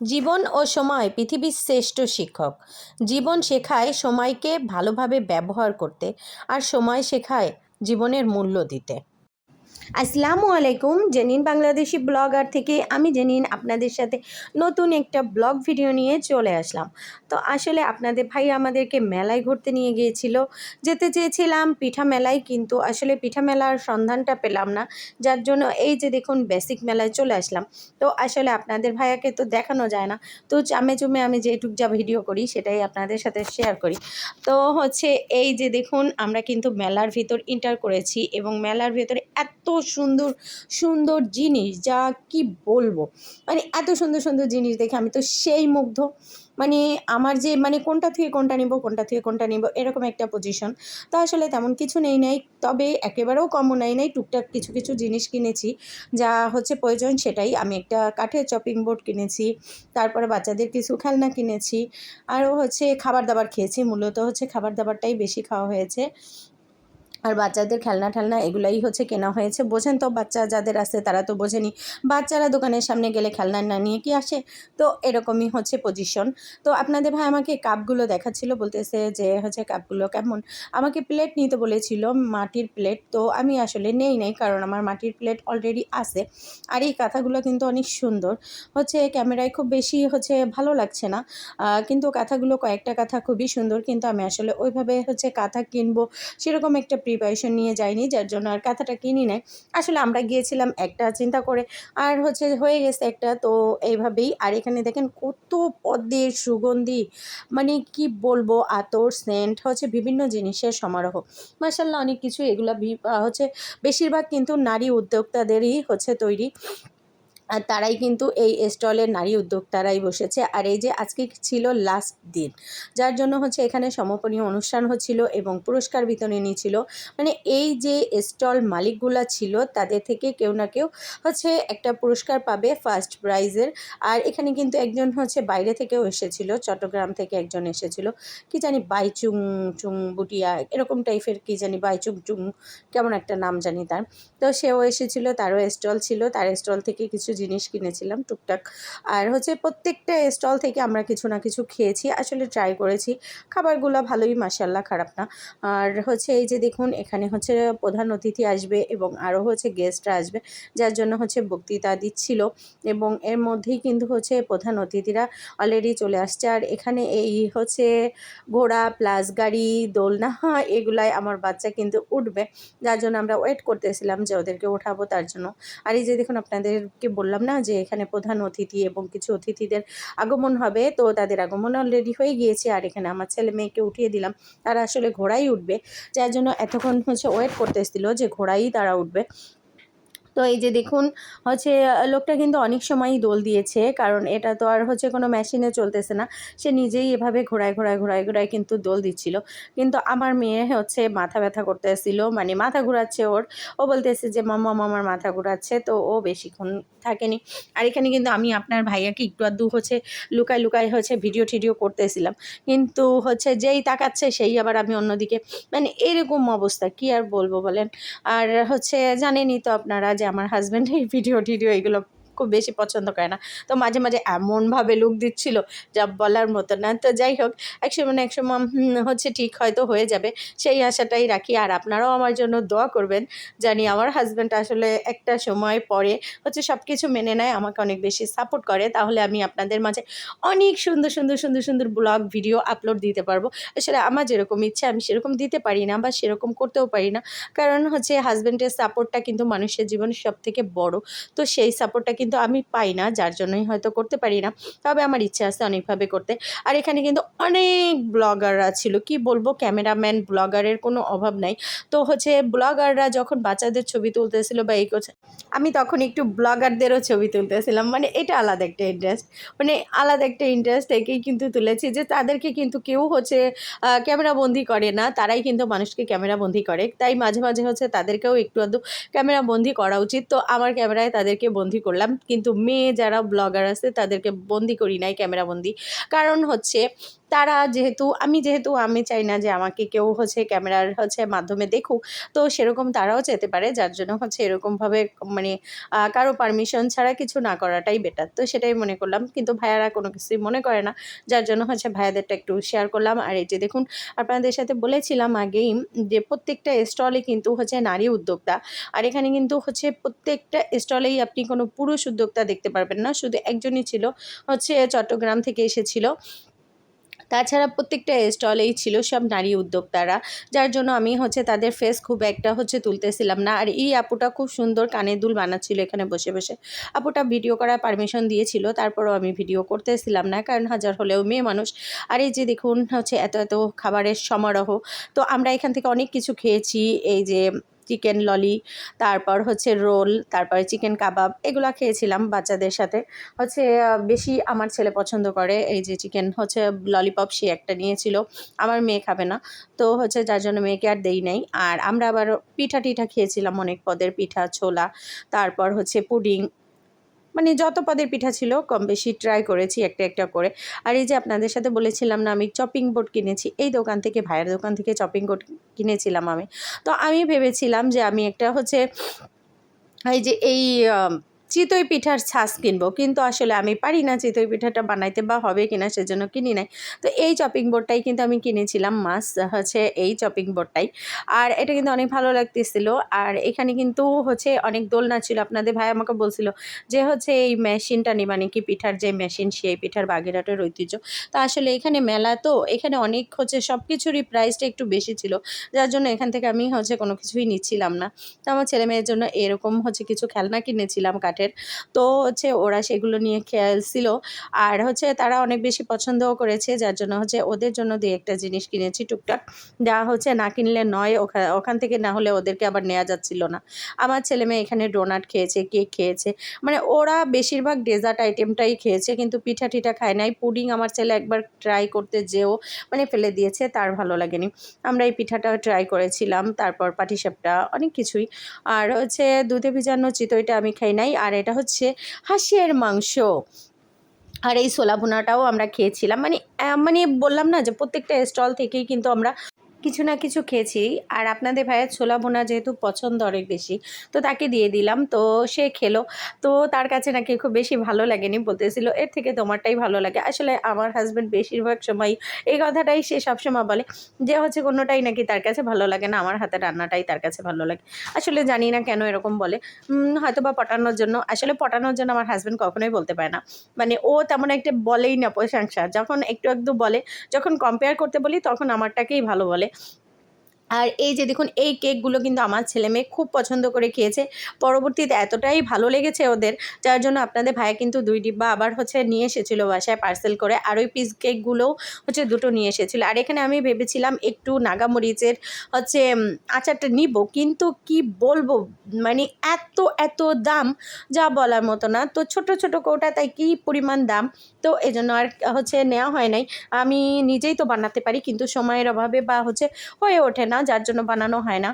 জীবন ও সময় পৃথিবীর শ্রেষ্ঠ শিক্ষক। জীবন শেখায় সময়কে ভালোভাবে ব্যবহার করতে আর সময় শেখায় জীবনের মূল্য দিতে। আসসালামু আলাইকুম, জেনিন বাংলাদেশি ব্লগার থেকে আমি জেনিন আপনাদের সাথে নতুন একটা ব্লগ ভিডিও নিয়ে চলে আসলাম। তো আসলে আপনাদের ভাই আমাদেরকে মেলায় ঘুরতে নিয়ে গিয়েছিল, যেতে চেয়েছিলাম, পিঠা মেলায়, কিন্তু আসলে পিঠা মেলার সন্ধানটা পেলাম না, যার জন্য এই যে দেখুন বেসিক মেলায় চলে আসলাম। তো আসলে আপনাদের ভাইয়াকে তো দেখানো যায় না, তো চামে চুমে আমি যেটুক যা ভিডিও করি সেটাই আপনাদের সাথে শেয়ার করি। তো হচ্ছে এই যে দেখুন আমরা কিন্তু মেলার ভিতর ইন্টার করেছি এবং মেলার ভিতরে এত সুন্দর সুন্দর জিনিস, যা কি বলব? মানে এত সুন্দর সুন্দর জিনিস দেখে আমি তো সেই মুগ্ধ। মানে আমার যে মানে কোনটা থেকে কোনটা নিব, কোনটা থেকে কোনটা নিব, এরকম একটা পজিশন তো আসলে তেমন কিছু নেই, নাই। তবে একেবারেও কমও নাই নাই। টুকটাক কিছু কিছু জিনিস কিনেছি, যা হচ্ছে প্রয়োজন সেটাই। আমি একটা কাঠের চপিং বোর্ড কিনেছি, তারপরে বাচ্চাদের কিছু খেলনা কিনেছি, আরও হচ্ছে খাবার দাবার খেয়েছি। মূলত হচ্ছে খাবার দাবারটাই বেশি খাওয়া হয়েছে। আর বাচ্চাদের খেলনা ঠেলনা এগুলাই হচ্ছে কেনা হয়েছে। বোঝেন তো বাচ্চা যাদের আছে তারা তো বোঝেনি। বাচ্চারা দোকানের সামনে গেলে খেলনা না নিয়ে কি আসে? তো এরকমই হচ্ছে পজিশন তো আপনাদের ভাই আমাকে কাপগুলো দেখাচ্ছিল, বলতেছে যে হচ্ছে কাপগুলো কেমন? আমাকে প্লেট নিতে বলেছিল, মাটির প্লেট তো আমি আসলে নেই নাই, কারণ আমার মাটির প্লেট অলরেডি আছে। আর এই কাঁথাগুলো কিন্তু অনেক সুন্দর। হচ্ছে ক্যামেরায় খুব বেশি হচ্ছে ভালো লাগছে না। কিন্তু কাঁথাগুলো কয়েকটা কাঁথা খুবই সুন্দর, কিন্তু আমি আসলে ওইভাবে হচ্ছে কাঁথা কিনবো সেরকম একটা প্রিপারেশন নিয়ে যাইনি, যার জন্য আর কাঁথাটা কিনি নাই। আসলে আমরা গিয়েছিলাম একটা চিন্তা করে, আর হচ্ছে হয়ে গেছে একটা, তো এইভাবেই। আর এখানে দেখেন কত পদ্মের সুগন্ধি মানে কি বলব, আতর, সেন্ট, হচ্ছে বিভিন্ন জিনিসের সমারোহ। মার্শাল্লাহ অনেক কিছু এগুলো হচ্ছে বেশিরভাগ কিন্তু নারী উদ্যোক্তাদেরই হচ্ছে তৈরি। আর তারাই কিন্তু এই স্টলের নারী উদ্যোক্তারাই বসেছে। আর এই যে আজকে ছিল লাস্ট দিন, যার জন্য হচ্ছে এখানে সমাপনী অনুষ্ঠান হচ্ছিল এবং পুরস্কার বিতরণী ছিল। মানে এই যে স্টল মালিকগুলা ছিল, তাদের থেকে কেউ না কেউ হচ্ছে একটা পুরস্কার পাবে ফার্স্ট প্রাইজের আর এখানে কিন্তু একজন হচ্ছে বাইরে থেকেও এসেছিল, চট্টগ্রাম থেকে একজন এসেছিল। কি জানি বাইচুং চুং বুটিয়া এরকম টাইপের কি জানি বাইচুং, চুং, কেমন একটা নাম জানি তার। তো সেও এসেছিল, তারও স্টল ছিল, তার স্টল থেকে কিছু জিনিস কিনেছিলাম, টুকটাক। আর হচ্ছে প্রত্যেকটা স্টল থেকে আমরা কিছু না কিছু খেয়েছি, আসলে ট্রাই করেছি। খাবারগুলো ভালোই মাসাল্লাহ খারাপ না। আর হচ্ছে এই যে দেখুন, এখানে হচ্ছে প্রধান অতিথি আসবে এবং আরও হচ্ছে গেস্টরা আসবে, যার জন্য হচ্ছে বক্তৃতা দিচ্ছিল। এবং এর মধ্যেই কিন্তু হচ্ছে প্রধান অতিথিরা অলরেডি চলে আসছে। আর এখানে এই হচ্ছে ঘোড়া প্লাস গাড়ি, দোলনা এগুলাই আমার বাচ্চা কিন্তু উঠবে। যার জন্য আমরা ওয়েট করতেছিলাম যে ওদেরকে ওঠাবো তার জন্য। আর এই যে দেখুন, আপনাদেরকে বললাম না যে এখানে প্রধান অতিথি এবং কিছু অতিথিদের আগমন হবে, তো তাদের আগমন অলরেডি হয়ে গিয়েছে আর এখানে আমার ছেলে মেয়েকে উঠিয়ে দিলাম। তারা আসলে ঘোড়াই উঠবে, যার জন্য এতক্ষণ হচ্ছে ওয়েট করতে এসেছিল যে ঘোড়াই তারা উঠবে। তো এই যে দেখুন, হচ্ছে, লোকটা কিন্তু অনেক সময়ই দোল দিয়েছে, কারণ এটা তো আর হচ্ছে কোনো মেশিনে চলতেছে না। সে নিজেই এভাবে ঘোরায় ঘোরায় ঘোরায় ঘোরায় কিন্তু দোল দিচ্ছিল। কিন্তু আমার মেয়ে হচ্ছে মাথা ব্যথা করতেছিল মানে মাথা ঘোরাচ্ছে ওর। ও বলতেছে যে মামা মামার মাথা ঘোরাচ্ছে। তো ও বেশিক্ষণ থাকেনি। আর এখানে কিন্তু আমি আপনার ভাইয়াকে একটু আধটু হচ্ছে লুকায় লুকায় হচ্ছে ভিডিও, টিডিও করতেছিলাম। কিন্তু হচ্ছে যেই তাকাচ্ছে, সেই আবার আমি অন্যদিকে মানে এরকম অবস্থা, কি আর বলব বলেন? আর হচ্ছে জানেনই তো আপনারা যে আমার হাজব্যান্ড এই ভিডিও টিডিও এগুলো খুব বেশি পছন্দ করে না। তো মাঝে মাঝে এমনভাবে লুক দিচ্ছিল যা বলার মতো না। তো যাই হোক একসময় না একসময় হুম, হচ্ছে ঠিক হয়তো হয়ে যাবে। সেই আশাটাই রাখি। আর আপনারাও আমার জন্য দোয়া করবেন জানি আমার হাজব্যান্ড আসলে একটা সময় পরে হচ্ছে সব কিছু মেনে নেয় আমাকে অনেক বেশি সাপোর্ট করে। তাহলে আমি আপনাদের মাঝে অনেক সুন্দর সুন্দর সুন্দর সুন্দর ব্লগ ভিডিও আপলোড দিতে পারব। আসলে আমার যেরকম ইচ্ছে আমি সেরকম দিতে পারি না বা সেরকম করতেও পারি না। কারণ হচ্ছে হাজব্যান্ডের সাপোর্টটা কিন্তু মানুষের জীবনে সব থেকে বড়। তো সেই সাপোর্টটা কিন্তু আমি পাই না, যার জন্যই হয়তো করতে পারি না। তবে আমার ইচ্ছে আছে অনেকভাবে করতে। আর এখানে কিন্তু অনেক ব্লগাররা ছিল। কি বলব? ক্যামেরাম্যান, ব্লগারের কোনো অভাব নাই। তো হচ্ছে ব্লগাররা যখন বাচ্চাদের ছবি তুলতেছিল বা এই করছে আমি তখন একটু ব্লগারদেরও ছবি তুলতেছিলাম। মানে এটা আলাদা একটা ইন্টারেস্ট মানে আলাদা একটা ইন্টারেস্ট থেকেই কিন্তু তুলেছি যে তাদেরকে কিন্তু কেউ হচ্ছে ক্যামেরা বন্দি করে না। তারাই কিন্তু মানুষকে ক্যামেরা বন্দি করে। তাই মাঝে মাঝে হচ্ছে তাদেরকেও একটু আধটু ক্যামেরা বন্দি করা উচিত। তো আমার ক্যামেরায় তাদেরকে বন্দি করলাম। কিন্তু মেয়ে যারা ব্লগার আছে তাদেরকে বন্দি করি নাই ক্যামেরাবন্দি। কারণ হচ্ছে তারা যেহেতু, আমি যেহেতু, আমি চাই না যে আমাকে কেউ হচ্ছে ক্যামেরার হচ্ছে মাধ্যমে দেখুক। তো সেরকম তারাও যেতে পারে, যার জন্য হচ্ছে এরকমভাবে মানে কারও পারমিশন ছাড়া কিছু না করাটাই বেটার তো সেটাই মনে করলাম। কিন্তু ভাইয়ারা কোনো কিছুই মনে করে না। যার জন্য হচ্ছে ভাইয়াদেরটা একটু শেয়ার করলাম। আর এই যে দেখুন, আপনাদের সাথে বলেছিলাম আগেই যে প্রত্যেকটা স্টলে কিন্তু হচ্ছে নারী উদ্যোক্তা। আর এখানে কিন্তু হচ্ছে প্রত্যেকটা স্টলেই আপনি কোনো পুরুষ উদ্যোক্তা দেখতে পারবেন না। শুধু একজনই ছিল, হচ্ছে চট্টগ্রাম থেকে এসেছিল। তাছাড়া প্রত্যেকটা স্টলেই ছিল সব নারী উদ্যোক্তারা, যার জন্য আমি হচ্ছে তাদের ফেস খুব একটা হচ্ছে তুলতেছিলাম না। আর এই আপুটা খুব সুন্দর কানের দুল বানাচ্ছিল এখানে বসে বসে। আপুটা ভিডিও করার পারমিশন দিয়েছিল, তারপরও আমি ভিডিও করতেছিলাম না, কারণ হাজার হলেও মেয়ে মানুষ। আর এই যে দেখুন হচ্ছে এত এত খাবারের সমারোহ, তো আমরা এখান থেকে অনেক কিছু খেয়েছি, এই যে চিকেন ললি তারপর হচ্ছে রোল, তারপরে চিকেন কাবাব এগুলো খেয়েছিলাম বাচ্চাদের সাথে। হচ্ছে বেশি আমার ছেলে পছন্দ করে এই যে চিকেন হচ্ছে ললিপপ সে একটা নিয়েছিল, আমার মেয়ে খাবে না। তো হচ্ছে যার জন্য মেয়েকে আর দেই নাই। আর আমরা আবার পিঠা টিঠা খেয়েছিলাম অনেক পদের পিঠা, ছোলা, তারপর হচ্ছে পুডিং মানে যত পদের পিঠা ছিল, কম বেশি ট্রাই করেছি একটা একটা করে। আর এই যে আপনাদের সাথে বলেছিলাম না, আমি চপিং বোর্ড কিনেছি, এই দোকান থেকে, ভাইয়ের দোকান থেকে চপিং বোর্ড কিনেছিলাম আমি। তো আমি ভেবেছিলাম যে আমি একটা হচ্ছে, এই যে এই চিতই পিঠার ছাঁচ কিনবো। কিন্তু আসলে আমি পারি না চিতই পিঠাটা বানাইতে বা হবে কিনা সেজন্য কিনি নাই। তো এই চপিং বোর্ডটাই কিন্তু আমি কিনেছিলাম মাছ, হচ্ছে এই চপিং বোর্ডটাই আর এটা কিন্তু অনেক ভালো লাগতেছিল। আর এখানে কিন্তু হচ্ছে অনেক দোলনা ছিল। আপনাদের ভাই আমাকে বলছিল যে হচ্ছে এই মেশিনটা নিয়ে মানে কি পিঠার যে মেশিন সেই পিঠার বাগেরহাটের ঐতিহ্য। তো আসলে এখানে মেলা তো, এখানে অনেক হচ্ছে সব কিছুরই প্রাইসটা একটু বেশি ছিল। যার জন্য এখান থেকে আমি হচ্ছে কোনো কিছুই নিচ্ছিলাম না। তো আমার ছেলে মেয়ের জন্য এরকম হচ্ছে কিছু খেলনা কিনেছিলাম কাঠের তো হচ্ছে ওরা সেগুলো নিয়ে খেলছিল আর হচ্ছে তারা অনেক বেশি পছন্দও করেছে, যার জন্য হচ্ছে ওদের জন্য দুই একটা জিনিস কিনেছি টুকটাক। যা হচ্ছে না কিনলে নয় ওখান থেকে না হলে ওদেরকে আবার নেওয়া যাচ্ছিল না। আমার ছেলে মেয়ে এখানে ডোনাট খেয়েছে, কেক খেয়েছে। মানে ওরা বেশিরভাগ ডেজার্ট আইটেমটাই খেয়েছে, কিন্তু পিঠা টিঠা খায় নাই। পুডিং আমার ছেলে একবার ট্রাই করতে যেও মানে ফেলে দিয়েছে, তার ভালো লাগেনি। আমরা এই পিঠাটা ট্রাই করেছিলাম, তারপর পাটিসাপটা, অনেক কিছুই। আর হচ্ছে দুধে ভিজানো চিতইটা আমি খাই নাই। আর এটা হচ্ছে হাঁসের মাংস। আর এই সোলা ভুনাটাও আমরা খেয়েছিলাম। মানে মানে বললাম না যে প্রত্যেকটা স্টল থেকেই কিন্তু আমরা কিছু না কিছু খেয়েছি। আর আপনাদের ভাইয়ের ছোলা বোনা যেহেতু পছন্দ অনেক বেশি, তো তাকে দিয়ে দিলাম, তো সে খেলো। তো তার কাছে নাকি খুব বেশি ভালো লাগেনি, বলতেছিল, এর থেকে তোমারটাই ভালো লাগে। আসলে আমার হাজব্যান্ড বেশিরভাগ সময় এই কথাটাই সে সবসময় বলে, যে হচ্ছে কোনোটাই নাকি তার কাছে ভালো লাগে না, আমার হাতে রান্নাটাই তার কাছে ভালো লাগে। আসলে জানি না কেন এরকম বলে। হয়তো বা পটানোর জন্য, আসলে পটানোর জন্য আমার হাজব্যান্ড কখনোই বলতে পারে না। মানে ও তেমন একটা বলেই না প্রশংসা, যখন একটু একটু বলে, যখন কম্পেয়ার করতে বলি, তখন আমারটাকেই ভালো বলে। Merci. আর এই যে দেখুন, এই কেকগুলো কিন্তু আমার ছেলে মেয়ে খুব পছন্দ করে খেয়েছে। পরবর্তীতে এতটাই ভালো লেগেছে ওদের, যার জন্য আপনাদের ভাই কিন্তু দুই ডিব্বা আবার হচ্ছে নিয়ে এসেছিল বাসায় পার্সেল করে, আর ওই পিস কেকগুলোও হচ্ছে দুটো নিয়ে এসেছিল। আর এখানে আমি ভেবেছিলাম একটু নাগামরিচের হচ্ছে আচারটা নিব, কিন্তু কি বলব মানে এত এত দাম, যা বলার মতো না। তো ছোট ছোট কৌটা, তাই কি পরিমাণ দাম? তো এই জন্য আর হচ্ছে নেওয়া হয় নাই। আমি নিজেই তো বানাতে পারি, কিন্তু সময়ের অভাবে বা হচ্ছে হয়ে ওঠে না। যার জন্য বানানো হয় না।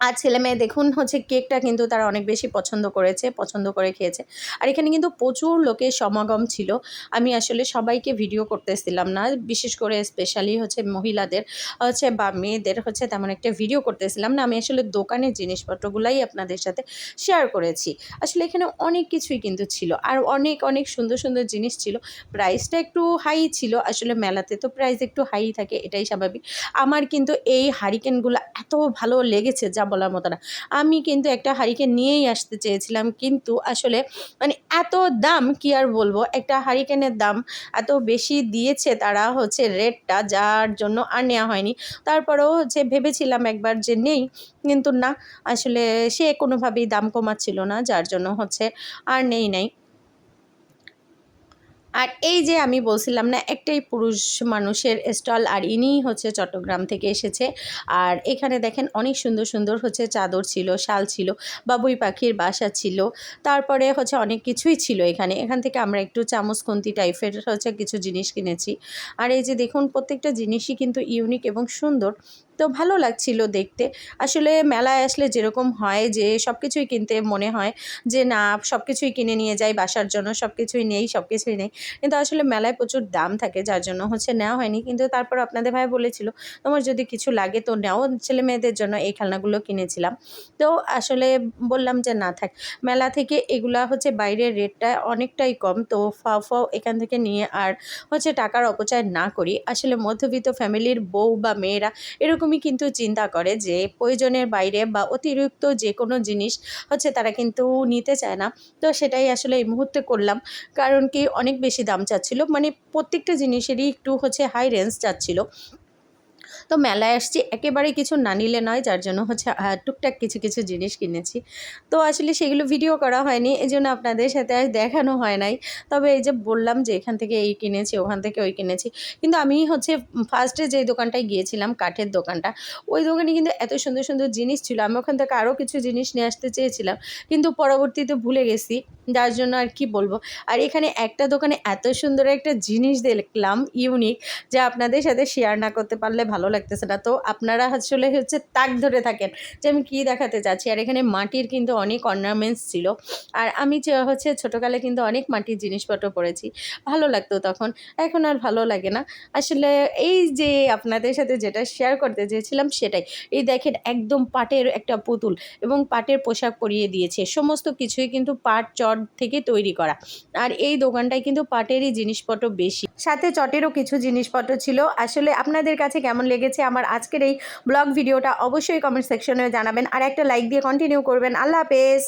আর ছেলে মেয়ে দেখুন হচ্ছে কেকটা কিন্তু তারা অনেক বেশি পছন্দ করেছে, পছন্দ করে খেয়েছে। আর এখানে কিন্তু প্রচুর লোকের সমাগম ছিল। আমি আসলে সবাইকে ভিডিও করতেছিলাম না, বিশেষ করে স্পেশালি হচ্ছে মহিলাদের, হচ্ছে বা মেয়েদের হচ্ছে তেমন একটা ভিডিও করতেছিলাম না। আমি আসলে দোকানের জিনিসপত্রগুলাই আপনাদের সাথে শেয়ার করেছি। আসলে এখানে অনেক কিছুই কিন্তু ছিল। আর অনেক অনেক সুন্দর সুন্দর জিনিস ছিল। প্রাইসটা একটু হাই ছিল। আসলে মেলাতে তো প্রাইস একটু হাই থাকে, এটাই স্বাভাবিক। আমার কিন্তু এই হারিকেনগুলো এত ভালো লেগেছে যা বলার মতো না। আমি কিন্তু একটা হারিকেন নিয়েই আসতে চেয়েছিলাম, কিন্তু আসলে মানে এত দাম কি আর বলব? একটা হারিকেনের দাম এত বেশি দিয়েছে তারা হচ্ছে রেটটা যার জন্য আর নেওয়া হয়নি। তারপরেও হচ্ছে ভেবেছিলাম একবার যে নেই, কিন্তু না, আসলে সে কোনোভাবেই দাম কমাচ্ছিল না, যার জন্য হচ্ছে আর নেই নাই। আর এই যে আমি বলছিলাম না, একটাই পুরুষ মানুষের স্টল, আর ইনিই হচ্ছে চট্টগ্রাম থেকে এসেছে। আর এখানে দেখেন অনেক সুন্দর সুন্দর হচ্ছে চাদর ছিল, শাল ছিল, বাবুই পাখির বাসা ছিল, তারপরে হচ্ছে অনেক কিছুই ছিল এখানে। এখান থেকে আমরা একটু চামচ খুন্তি টাইপের হচ্ছে কিছু জিনিস কিনেছি। আর এই যে দেখুন, প্রত্যেকটা জিনিসই কিন্তু ইউনিক এবং সুন্দর। তো ভালো লাগছিল দেখতে। আসলে মেলায় আসলে যেরকম হয় যে সব কিছুই কিনতে মনে হয় যে না সব কিছুই কিনে নিয়ে যাই বাসার জন্য সব কিছুই নেই সব কিছুই নেই। কিন্তু আসলে মেলায় প্রচুর দাম থাকে যার জন্য হচ্ছে নেওয়া হয়নি। কিন্তু তারপর আপনাদের ভাই বলেছিল, তোমার যদি কিছু লাগে তো নেও, ছেলে মেয়েদের জন্য এই খেলনাগুলো কিনেছিলাম। তো আসলে বললাম যে না থাক। মেলা থেকে এগুলা হচ্ছে বাইরের রেটটা অনেকটাই কম। তো ফাও ফাও এখান থেকে নিয়ে আর হচ্ছে টাকার অপচয় না করি। আসলে মধ্যবিত্ত ফ্যামিলির বউ বা মেয়েরা এরকমই কিন্তু চিন্তা করে যে প্রয়োজনের বাইরে বা অতিরিক্ত যে কোনো জিনিস হচ্ছে তারা কিন্তু নিতে চায় না। তো সেটাই আসলে এই মুহূর্তে করলাম। কারণ কি অনেক বেশি দাম চাচ্ছিল। মানে প্রত্যেকটা জিনিসেরই একটু হচ্ছে হাই রেঞ্জ চাচ্ছিল। তো মেলায় আসছি। একেবারে কিছু না নিলে নয়, যার জন্য হচ্ছে টুকটাক কিছু কিছু জিনিস কিনেছি। তো আসলে সেগুলো ভিডিও করা হয়নি এই জন্য আপনাদের সাথে আর দেখানো হয় নাই। তবে এই যে বললাম যে এখান থেকে এই কিনেছি, ওখান থেকে ওই কিনেছি। কিন্তু আমি হচ্ছে ফার্স্টে যে দোকানটায় গিয়েছিলাম, কাঠের দোকানটা, ওই দোকানে কিন্তু এত সুন্দর সুন্দর জিনিস ছিল। আমি ওখান থেকে আরও কিছু জিনিস নিয়ে আসতে চেয়েছিলাম। কিন্তু পরবর্তীতে ভুলে গেছি, যার জন্য আর কি বলব। আর এখানে একটা দোকানে এত সুন্দর একটা জিনিস দেখলাম ইউনিক যা আপনাদের সাথে শেয়ার না করতে পারলে ভালো লাগতেছে না। তো আপনারা আসলে হচ্ছে তাক ধরে থাকেন যে আমি কী দেখাতে চাচ্ছি। আর এখানে মাটির কিন্তু অনেক অর্নামেন্টস ছিল। আর আমি হচ্ছে ছোটোকালে কিন্তু অনেক মাটির জিনিসপত্র পড়েছি ভালো লাগতো তখন। এখন আর ভালো লাগে না। আসলে এই যে আপনাদের সাথে যেটা শেয়ার করতে চেয়েছিলাম সেটাই। এই দেখেন একদম পাটের একটা পুতুল এবং পাটের পোশাক পরিয়ে দিয়েছে। সমস্ত কিছুই কিন্তু পাট চট থেকে তৈরি করা। আর এই দোকানটায় কিন্তু পাটেরই জিনিসপত্র বেশি। সাথে চটেরও কিছু জিনিসপত্র ছিল। আসলে আপনাদের কাছে কেমন লেগেছে আমার আজকের এই ব্লগ ভিডিওটা অবশ্যই কমেন্ট সেকশনে জানাবেন। আর একটা লাইক দিয়ে কন্টিনিউ করবেন। আল্লাহ হাফেজ।